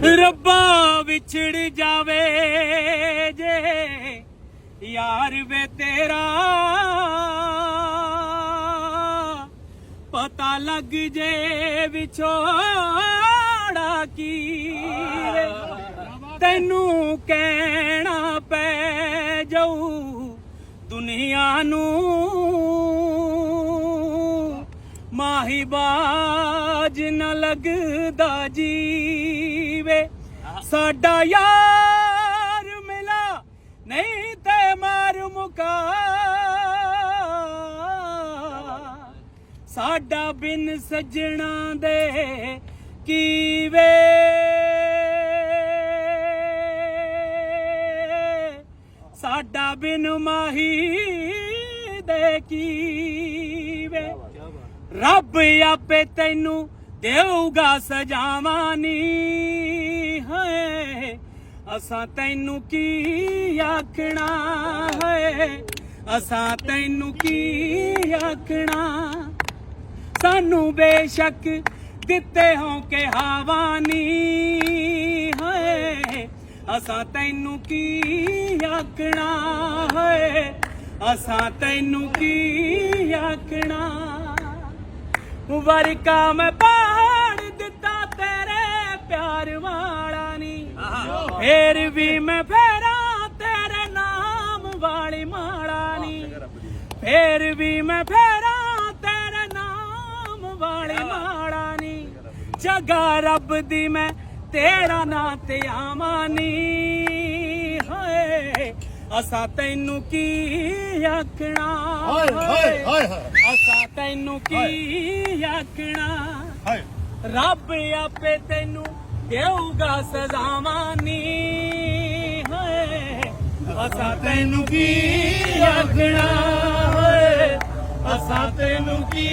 ਰੱਬਾ ਵਿਛੜ ਜਾਵੇ ਜੇ, ਯਾਰ ਵੇ ਤੇਰਾ ਪਤਾ ਲੱਗ ਜੇ ਵਿਛੋੜਾ ਕੀ ਤੈਨੂੰ ਕਹਿਣਾ ਪੈ ਜਾਊ ਦੁਨੀਆ ਨੂੰ। ਮਾਹੀ ਬਾਜ ਨਾ ਲੱਗਦਾ ਜੀ। ਸਾਡਾ ਯਾਰ ਮਿਲਾ ਨਹੀਂ ਤੇ ਮਾਰ ਮੁਕਾ। ਸਾਡਾ ਬਿਨ ਸੱਜਣਾ ਦੇ ਕੀ ਵੇ? ਸਾਡਾ ਬਿਨ ਮਾਹੀ ਦੇ ਕੀ ਵੇ? ਰੱਬ ਆਪੇ ਤੈਨੂੰ ਦੇਊਗਾ ਸਜਾਵਾਂ ਨੀ। ਹੈ ਅਸਾਂ ਤੈਨੂੰ ਕੀ ਆਖਣਾ ਹੈ? ਅਸਾਂ ਤੈਨੂੰ ਕੀ ਆਖਣਾ? ਸਾਨੂੰ ਬੇਸ਼ੱਕ ਦਿੱਤੇ ਹੋ ਕੇ ਹਵਾ ਨੀ ਹੈ। ਅਸਾਂ ਤੈਨੂੰ ਕੀ ਆਖਣਾ ਹੈ? ਅਸਾਂ ਤੈਨੂੰ ਕੀ ਆਖਣਾ? ਵਰਕਾ ਮੈਂ ਫੇਰ ਵੀ ਮੈਂ ਫੇਰਾਂ ਤੇਰੇ ਨਾਮ ਵਾਲੀ ਮਾਲਾ ਨੀ। ਫੇਰ ਵੀ ਮੈਂ ਫੇਰਾਂ ਤੇਰੇ ਨਾਮ ਵਾਲੀ ਮਾਲਾ ਨੀ। ਜਗਾ ਰੱਬ ਦੀ ਮੈਂ ਤੇਰਾ ਨਾਂ ਤੇ ਆਵਾਂ ਨੀ। ਹੋਏ ਅਸਾਂ ਤੈਨੂੰ ਕੀ ਆਖਣਾ? ਹਾਏ ਹਾਏ ਹਾਏ ਅਸਾਂ ਤੈਨੂੰ ਕੀ ਆਖਣਾ? ਹਾਏ। ਰੱਬ ਆਪੇ ਤੈਨੂੰ ਦੇਊਗਾ ਸਜ਼ਾਵਾਂ ਨੀ ਹੋਏ ਅਸਾਂ ਤੈਨੂੰ ਕੀ ਆਖਣਾ ਹੋਏ ਅਸਾਂ ਤੈਨੂੰ ਕੀ